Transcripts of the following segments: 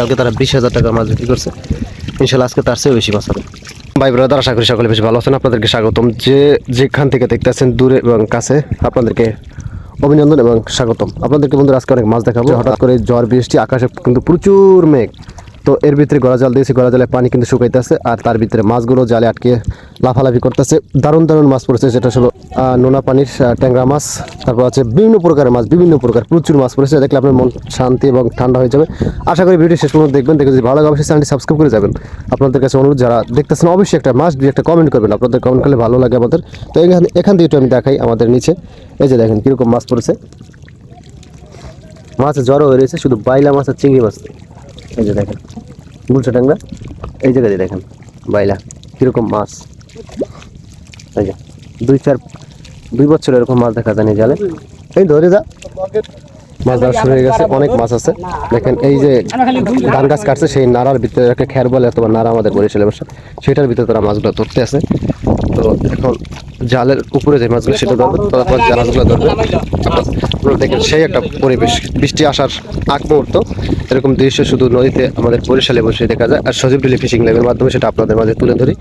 কালকে তারা বিশ হাজার টাকা মাছ বিক্রি করছে। ইনশাল্লাহ আজকে তার চেয়ে বেশি মাছ হবে। ভাই ব্রাদার, আশা করি সকলে বেশি ভালো আছেন। আপনাদেরকে স্বাগতম। যে যেখান থেকে দেখতেছেন দূরে এবং কাছে, আপনাদেরকে অভিনন্দন এবং স্বাগতম। আপনাদেরকে বন্ধুরা, আজকে অনেক মাছ দেখাবো। হঠাৎ করে ঝড়, বৃষ্টি, আকাশে কিন্তু প্রচুর মেঘ। তো এর ভিতরে গড়া জাল দিয়েছি গড়া জালে পানি কিন্তু শুকাইতেছে আর তার ভিতরে মাছগুলো জালে আটকে লাফালাফি করতেছে। দারুণ দারুণ মাছ পড়েছে, সেটা হলো নোনা পানির ট্যাংরা মাছ, তারপর আছে বিভিন্ন প্রকারের মাছ, বিভিন্ন প্রকার প্রচুর মাছ পড়েছে, দেখলে আপনার মন শান্তি এবং ঠান্ডা হয়ে যাবে। আশা করি ভিডিও শেষ পর্যন্ত দেখবেন, দেখে যদি ভালো লাগে, অবশ্যই চ্যানেলটি সাবস্ক্রাইব করে যাবেন। আপনাদের কাছে অনুরোধ, যারা দেখতেছেন, অবশ্যই একটা মাছ দিয়ে একটা কমেন্ট করবেন। আপনাদের কমেন্ট করলে ভালো লাগে আমাদের। তো এখান এখান দিয়ে একটু আমি দেখাই আমাদের নিচে। এই যে দেখেন কীরকম মাছ পড়েছে। মাছে জ্বরও হয়ে রয়েছে শুধু বাইলা মাছ আর চিংড়ি মাছ। এই যে দেখেন। গুলশা ট্যাংরা, এই জায়গা দিয়ে দেখেন। বাইলা, কীরকম মাছ। এই যে, দুই চার, দুই বছর এরকম মাছ দেখা যায় জালে। এই ধরে যা। মাছ ধরা শুরু হয়ে গেছে, অনেক মাছ আছে। দেখেন এই যে ধান গাছ কাটছে, সেই নাড়ার ভিতরে একটা খ্যার বলে অথবা নাড়া আমাদের বরিশালে বসে সেটার ভিতরে তারা মাছগুলো ধরতে আছে। তো এখন জালের উপরে যে মাছগুলো সেটা ধরবে, তারপর মাছগুলো ধরবে। আপনারা দেখেন সেই একটা পরিবেশ। বৃষ্টি আসার আগ মুহূর্ত। এরকম দৃশ্য শুধু নদীতে, আমাদের বরিশালে বসে দেখা যায়। আর সজীব ডিলি ফিশিং লাইভের মাধ্যমে সেটা আপনাদের মাঝে তুলে ধরি।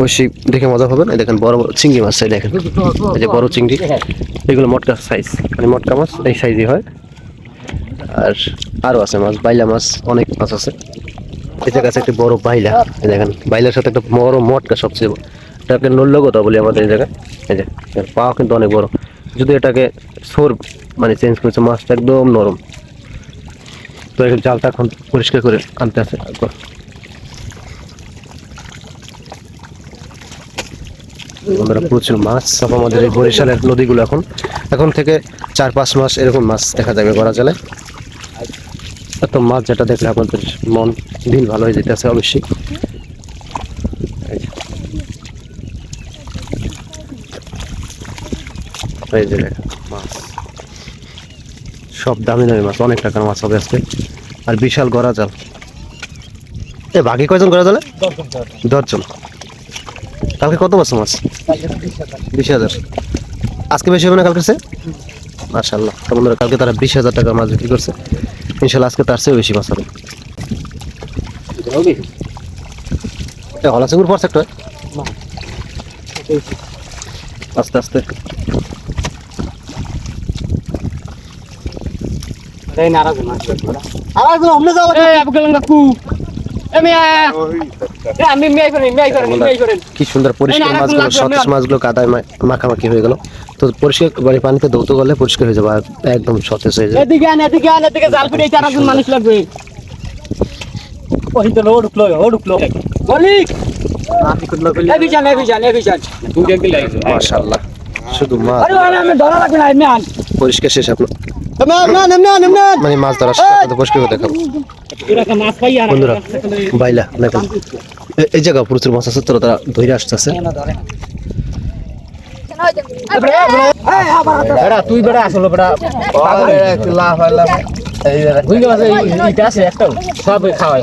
অবশ্যই দেখে মজা পাবেন। এই দেখেন বড় বড় চিংড়ি মাছ, এই দেখেন। এই যে বড় চিংড়ি। এগুলো মটকা সাইজ মানে মটকা মাছ, এই সাইজই হয়। আর আরও আছে মাছ, বাইলা মাছ, অনেক মাছ আছে। এটা কাছে একটি বড় বাইলা, এই দেখেন। বাইলার সাথে একটা বড় মটকা সবচেয়ে। এটাকে নল্যগতা বলি আমাদের এই জায়গায়। এই যে পাও কিন্তু অনেক বড়। যদি এটাকে সোর মানে চেঞ্জ করেছে মাছটা একদম নরম। তো এই জালটা এখন পরিষ্কার করে আনতে আছে। বন্ধুরা প্রচুর মাছ সব আমাদের এই বরিশালের নদীগুলো এখন। এখন থেকে চার পাঁচ মাস এরকম মাছ দেখা যাবে গড়া জলে এত মাছ যেটা দেখলে আপনাদের মন দিন ভালো হয়ে যেতেছে অবশ্যই এই যে। এই যে মাছ। সব দামি দামি মাছ, অনেক টাকার মাছ হবে আজকে। আর বিশাল গড়া জাল। এ, বাকি কয়জন গড়া জালে? দশজন। কালকে কত মাছ মাছ? বিশ হাজার। আজকে বেশি হবে না কালকে মার্শাল্লাহ তো বন্ধুরা, কালকে তারা বিশ হাজার টাকা মাছ বিক্রি করছে। ইনশাল্লাহ আজকে তার চেয়ে বেশি মাছ হবে। কি সুন্দর পরিষ্কার মাছগুলো সতেজ মাছগুলো কাদায় মাখামাখি হয়ে গেল। তো পরিষ্কার মানে পানিতে ধৌত করলে পরিষ্কার হয়ে যাবে একদম সতেজ হয়ে যাবে। এদিকে আন এদিকে আন এদিকে জাল ফিরে চার একজন মানুষ লাগবে। ওই তো ও ঢুকলো ও ঢুকলো মালিক! মাশাআল্লাহ। শুধু মাছ। পরিষ্কার শেষ আপনার। মানে মাছ ধরা পরিষ্কার করে দেখাবো। বন্ধুরা বাইলা দেখেন। এই জায়গা প্রচুর মাছ আছে তোরা তারা ধরে আসতেছে তুই বেড়া আসলো বেড়া। একটা সব খাওয়াই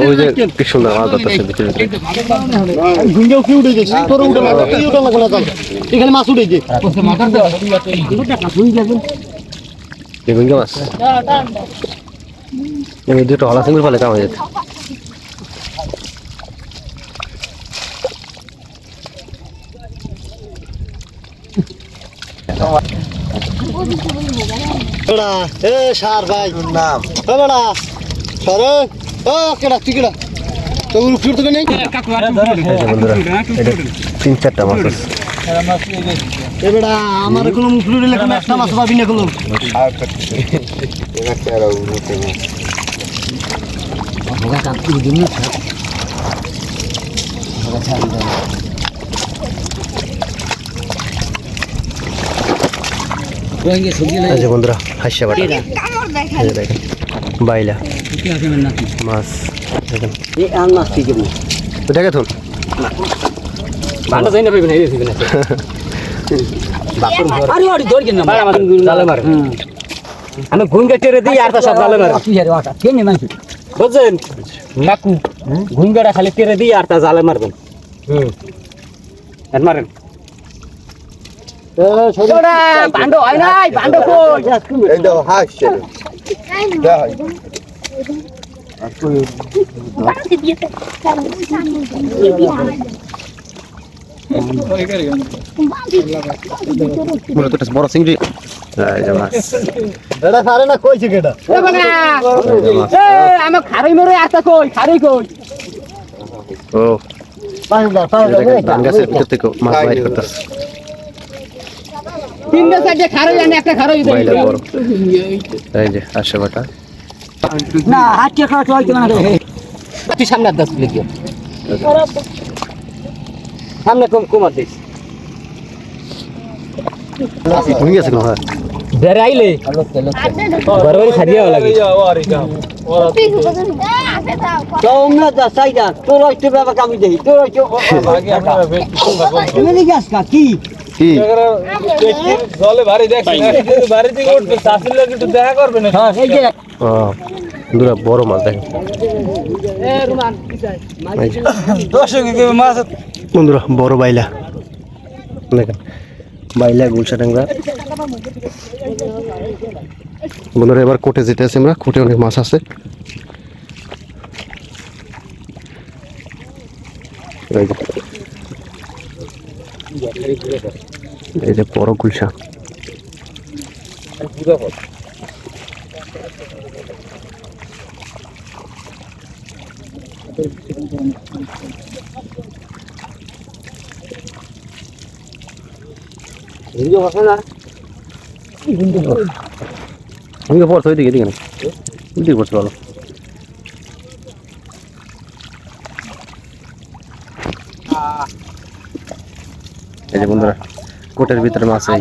ওই কি উঠে গেছে তোর উঠে না এখানে মাছ উঠে গেছে মাছ দুটো হলা ফলে কাম হয়ে বেড়া এ সার ভাই। নাম? এ বেড়া সরে ও কেডা তুই কেডা? তো উঠতে নেই? বন্ধুরা তিন চারটা মাছ আছে। এ বেড়া আমার কোনো মুখ উঠে লেখা একটা মাছ পাবি না কোনো। যে বন্ধুরা হাসিয়া বাটা দেখেন। বাইলা। মাছ। দেখেন। এই আন ঠিক আছে তো দেখে থুন মারে আমি ঘুম গেটে দিই আর তা সব জালে মারে। ওটা কেন মাছ বুঝছেন? নাকু। ঘুম খালি তেরে দিই আর তা জালে মারবেন। হুম। আর মারেন। বান্ড হয় নাই বান্ড কই? এই দাও হাসছে একটা বড় চিংড়ি। এটা সারে না কইছে কেটা এই যে মাছ আমি খারি মরে আসা কই খারি কই? ও। পাঁচ দাও পাঁচ এই দাও গাছের ভিতর থেকে মাছ বাইর করতেছে। তিনটা সাইডে খারো জানি একটা এই যে আসে বাটা। না হাত কে খাওয়া চলতে না। রে তুই সামনে লিখি সামনে কম কমার দিস। হয়ে গেছে না হয়। বেড়ে আইলে বরাবরই ছাড়িয়ে লাগে। তোমরা যা সাইডা তোর একটু বাবা কামি দেই তোর একটু তুমি জিজ্ঞাস কা? কি? জলে ভারী দেখছি ভারী থেকে উঠবে চাষির লোক একটু দেখা করবে না এই যে ও দুরা বড় মাছ দেখেন। বন্ধুরা বড় বাইলা। দেখেন বাইলা গুলশা ট্যাংরা। বন্ধুরা এবার কোটে যেতে আছি আমরা। কোটে অনেক মাছ আছে। যে। এই যে বড় গুলশা ওইদিকে পড়ছে ওইদিকে এদিকে না ওইদিকে পড়ছে ভালো। এই যে বন্ধুরা কোটের ভিতরে মাছ এই